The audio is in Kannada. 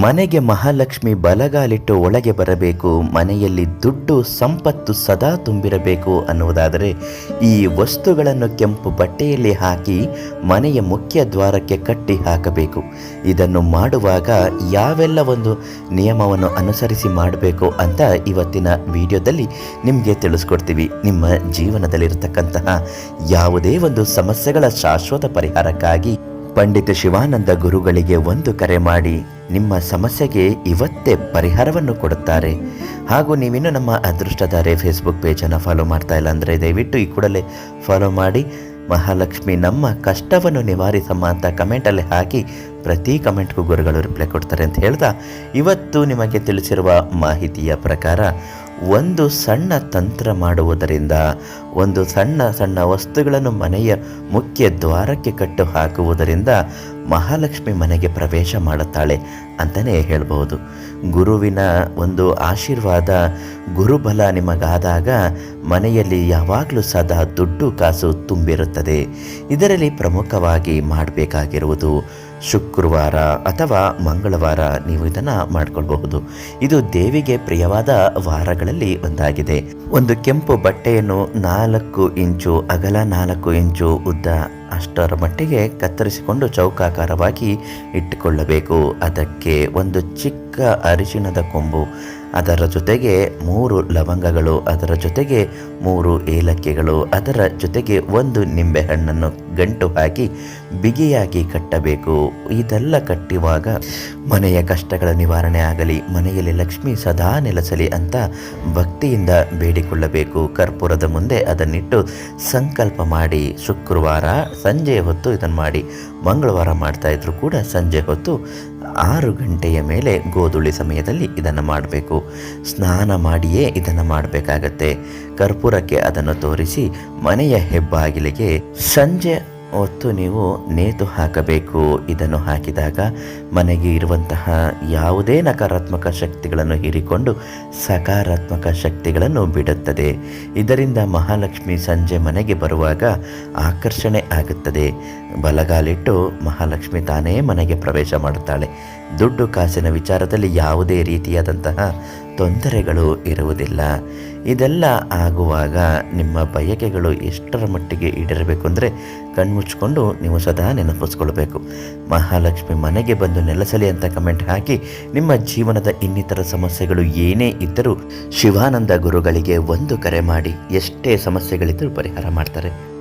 ಮನೆಗೆ ಮಹಾಲಕ್ಷ್ಮಿ ಬಲಗಾಲಿಟ್ಟು ಒಳಗೆ ಬರಬೇಕು, ಮನೆಯಲ್ಲಿ ದುಡ್ಡು, ಸಂಪತ್ತು ಸದಾ ತುಂಬಿರಬೇಕು ಅನ್ನುವುದಾದರೆ ಈ ವಸ್ತುಗಳನ್ನು ಕೆಂಪು ಬಟ್ಟೆಯಲ್ಲಿ ಹಾಕಿ ಮನೆಯ ಮುಖ್ಯ ದ್ವಾರಕ್ಕೆ ಕಟ್ಟಿ ಹಾಕಬೇಕು. ಇದನ್ನು ಮಾಡುವಾಗ ಯಾವೆಲ್ಲ ಒಂದು ನಿಯಮವನ್ನು ಅನುಸರಿಸಿ ಮಾಡಬೇಕು ಅಂತ ಇವತ್ತಿನ ವಿಡಿಯೋದಲ್ಲಿ ನಿಮಗೆ ತಿಳಿಸ್ಕೊಡ್ತೀವಿ. ನಿಮ್ಮ ಜೀವನದಲ್ಲಿರತಕ್ಕಂತಹ ಯಾವುದೇ ಒಂದು ಸಮಸ್ಯೆಗಳ ಶಾಶ್ವತ ಪರಿಹಾರಕ್ಕಾಗಿ ಪಂಡಿತ ಶಿವಾನಂದ ಗುರುಗಳಿಗೆ ಒಂದು ಕರೆ ಮಾಡಿ, ನಿಮ್ಮ ಸಮಸ್ಯೆಗೆ ಇವತ್ತೇ ಪರಿಹಾರವನ್ನು ಕೊಡುತ್ತಾರೆ. ಹಾಗೂ ನೀವಿನ್ನು ನಮ್ಮ ಅದೃಷ್ಟಧಾರೆ ಫೇಸ್ಬುಕ್ ಪೇಜನ್ನು ಫಾಲೋ ಮಾಡ್ತಾ ಇಲ್ಲ ಅಂದರೆ ದಯವಿಟ್ಟು ಈ ಕೂಡಲೇ ಫಾಲೋ ಮಾಡಿ. ಮಹಾಲಕ್ಷ್ಮಿ ನಮ್ಮ ಕಷ್ಟವನ್ನು ನಿವಾರಿಸಮ್ಮ ಅಂತ ಕಮೆಂಟಲ್ಲಿ ಹಾಕಿ, ಪ್ರತಿ ಕಮೆಂಟ್ಗೂ ಗುರುಗಳು ರಿಪ್ಲೈ ಕೊಡ್ತಾರೆ ಅಂತ ಹೇಳ್ತಾ ಇವತ್ತು ನಿಮಗೆ ತಿಳಿಸಿರುವ ಮಾಹಿತಿಯ ಪ್ರಕಾರ ಒಂದು ಸಣ್ಣ ತಂತ್ರ ಮಾಡುವುದರಿಂದ ಒಂದು ಸಣ್ಣ ಸಣ್ಣ ವಸ್ತುಗಳನ್ನು ಮನೆಯ ಮುಖ್ಯ ದ್ವಾರಕ್ಕೆ ಕಟ್ಟು ಹಾಕುವುದರಿಂದ ಮಹಾಲಕ್ಷ್ಮಿ ಮನೆಗೆ ಪ್ರವೇಶ ಮಾಡುತ್ತಾಳೆ ಅಂತಲೇ ಹೇಳ್ಬೋದು ಗುರುವಿನ ಒಂದು ಆಶೀರ್ವಾದ ಗುರುಬಲ ನಿಮಗಾದಾಗ ಮನೆಯಲ್ಲಿ ಯಾವಾಗಲೂ ಸದಾ ದುಡ್ಡು ಕಾಸು ತುಂಬಿರುತ್ತದೆ. ಇದರಲ್ಲಿ ಪ್ರಮುಖವಾಗಿ ಮಾಡಬೇಕಾಗಿರುವುದು ಶುಕ್ರವಾರ ಅಥವಾ ಮಂಗಳವಾರ ನೀವು ಇದನ್ನು ಮಾಡಿಕೊಳ್ಬಹುದು. ಇದು ದೇವಿಗೆ ಪ್ರಿಯವಾದ ವಾರಗಳಲ್ಲಿ ಒಂದಾಗಿದೆ. ಒಂದು ಕೆಂಪು ಬಟ್ಟೆಯನ್ನು ನಾಲ್ಕು ಇಂಚು, ಅಗಲ ನಾಲ್ಕು ಇಂಚು, ಉದ್ದ ಅಷ್ಟರ ಮಟ್ಟಿಗೆ ಕತ್ತರಿಸಿಕೊಂಡು ಚೌಕಾಕಾರವಾಗಿ ಇಟ್ಟುಕೊಳ್ಳಬೇಕು. ಅದಕ್ಕೆ ಒಂದು ಚಿಕ್ಕ ಅರಿಶಿಣದ ಕೊಂಬು, ಅದರ ಜೊತೆಗೆ ಮೂರು ಲವಂಗಗಳು, ಅದರ ಜೊತೆಗೆ ಮೂರು ಏಲಕ್ಕಿಗಳು, ಅದರ ಜೊತೆಗೆ ಒಂದು ನಿಂಬೆಹಣ್ಣನ್ನು ಗಂಟು ಹಾಕಿ ಬಿಗಿಯಾಗಿ ಕಟ್ಟಬೇಕು. ಇದೆಲ್ಲ ಕಟ್ಟುವಾಗ ಮನೆಯ ಕಷ್ಟಗಳ ನಿವಾರಣೆ ಆಗಲಿ, ಮನೆಯಲ್ಲಿ ಲಕ್ಷ್ಮಿ ಸದಾ ನೆಲೆಸಲಿ ಅಂತ ಭಕ್ತಿಯಿಂದ ಬೇಡಿಕೊಳ್ಳಬೇಕು. ಕರ್ಪೂರದ ಮುಂದೆ ಅದನ್ನಿಟ್ಟು ಸಂಕಲ್ಪ ಮಾಡಿ, ಶುಕ್ರವಾರ ಸಂಜೆ ಹೊತ್ತು ಇದನ್ನು ಮಾಡಿ, ಮಂಗಳವಾರ ಮಾಡ್ತಾ ಇದ್ರು ಕೂಡ ಸಂಜೆ ಹೊತ್ತು ಆರು ಗಂಟೆಯ ಮೇಲೆ ಗೋಧುಳಿ ಸಮಯದಲ್ಲಿ ಇದನ್ನು ಮಾಡಬೇಕು. ಸ್ನಾನ ಮಾಡಿಯೇ ಇದನ್ನು ಮಾಡಬೇಕಾಗತ್ತೆ. ಕರ್ಪೂರಕ್ಕೆ ಅದನ್ನು ತೋರಿಸಿ ಮನೆಯ ಹೆಬ್ಬಾಗಿಲಿಗೆ ಸಂಜೆ ಹೊತ್ತು ನೀವು ನೇತು ಹಾಕಬೇಕು. ಇದನ್ನು ಹಾಕಿದಾಗ ಮನೆಗೆ ಇರುವಂತಹ ಯಾವುದೇ ನಕಾರಾತ್ಮಕ ಶಕ್ತಿಗಳನ್ನು ಹೀರಿಕೊಂಡು ಸಕಾರಾತ್ಮಕ ಶಕ್ತಿಗಳನ್ನು ಬಿಡುತ್ತದೆ. ಇದರಿಂದ ಮಹಾಲಕ್ಷ್ಮಿ ಸಂಜೆ ಮನೆಗೆ ಬರುವಾಗ ಆಕರ್ಷಣೆ ಆಗುತ್ತದೆ. ಬಲಗಾಲಿಟ್ಟು ಮಹಾಲಕ್ಷ್ಮಿ ತಾನೇ ಮನೆಗೆ ಪ್ರವೇಶ ಮಾಡುತ್ತಾಳೆ. ದುಡ್ಡು ಕಾಸಿನ ವಿಚಾರದಲ್ಲಿ ಯಾವುದೇ ರೀತಿಯಾದಂತಹ ತೊಂದರೆಗಳು ಇರುವುದಿಲ್ಲ. ಇದೆಲ್ಲ ಆಗುವಾಗ ನಿಮ್ಮ ಬಯಕೆಗಳು ಎಷ್ಟರ ಮಟ್ಟಿಗೆ ಈಡೇರಬೇಕು ಅಂದರೆ ಕಣ್ಮುಚ್ಕೊಂಡು ನೀವು ಸದಾ ನೆನಪಿಸ್ಕೊಳ್ಬೇಕು. ಮಹಾಲಕ್ಷ್ಮಿ ಮನೆಗೆ ಬಂದು ನೆಲೆಸಲಿ ಅಂತ ಕಮೆಂಟ್ ಹಾಕಿ ನಿಮ್ಮ ಜೀವನದ ಇನ್ನಿತರ ಸಮಸ್ಯೆಗಳು ಏನೇ ಇದ್ದರೂ ಶಿವಾನಂದ ಗುರುಗಳಿಗೆ ಒಂದು ಕರೆ ಮಾಡಿ ಎಷ್ಟೇ ಸಮಸ್ಯೆಗಳಿದ್ದರೂ ಪರಿಹಾರ ಮಾಡ್ತಾರೆ.